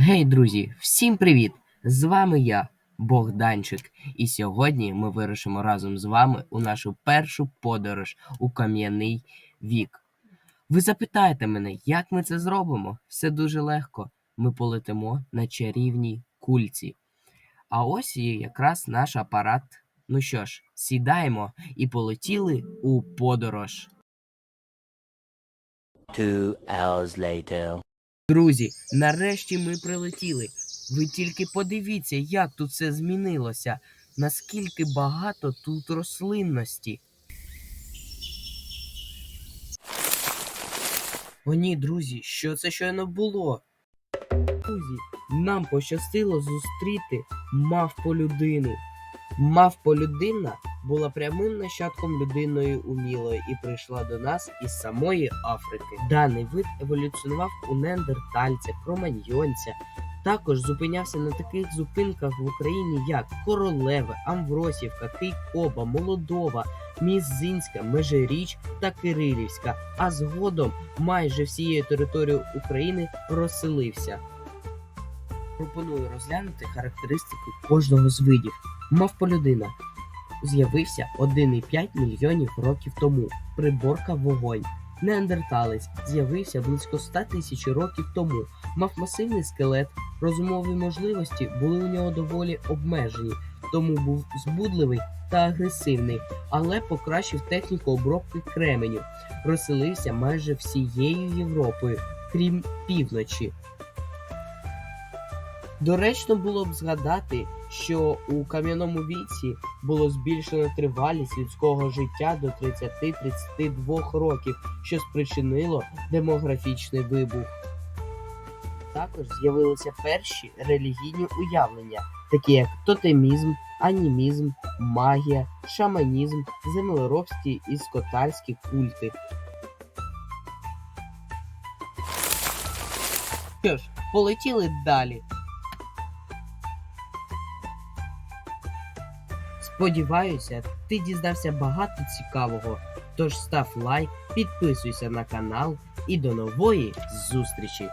Гей, друзі, всім привіт! З вами я, Богданчик, і сьогодні ми вирушимо разом з вами у нашу першу подорож у кам'яний вік. Ви запитаєте мене, як ми це зробимо? Все дуже легко. Ми полетимо на чарівній кульці. А ось і якраз наш апарат. Ну що ж, сідаємо і полетіли у подорож. Two hours later. Друзі, нарешті ми прилетіли. Ви тільки подивіться, як тут все змінилося, наскільки багато тут рослинності. О ні, друзі, що це щойно було? Друзі, нам пощастило зустріти мавпу людину. Мавпо людина була прямим нащадком людинної умілої і прийшла до нас із самої Африки. Даний вид еволюціонував у неандертальця, кроманьйонця. Також зупинявся на таких зупинках в Україні, як Королеве, Амвросівка, Кейкоба, Молодова, Мізинська, Межиріч та Кирилівська. А згодом майже всією територією України розселився. Пропоную розглянути характеристики кожного з видів. Мавполюдина з'явився 1,5 мільйонів років тому. Приборка вогонь. Неандерталець з'явився близько 100 тисяч років тому. Мав масивний скелет. Розумові можливості були у нього доволі обмежені, тому був збудливий та агресивний, але покращив техніку обробки кременю. Розселився майже всією Європою, крім півночі. Доречно було б згадати, що у кам'яному віці було збільшено тривалість людського життя до 30-32 років, що спричинило демографічний вибух. Також з'явилися перші релігійні уявлення, такі як тотемізм, анімізм, магія, шаманізм, землеробські і скотарські культи. Що ж, полетіли далі. Сподіваюся, ти дізнався багато цікавого. Тож став лайк, підписуйся на канал і до нової зустрічі!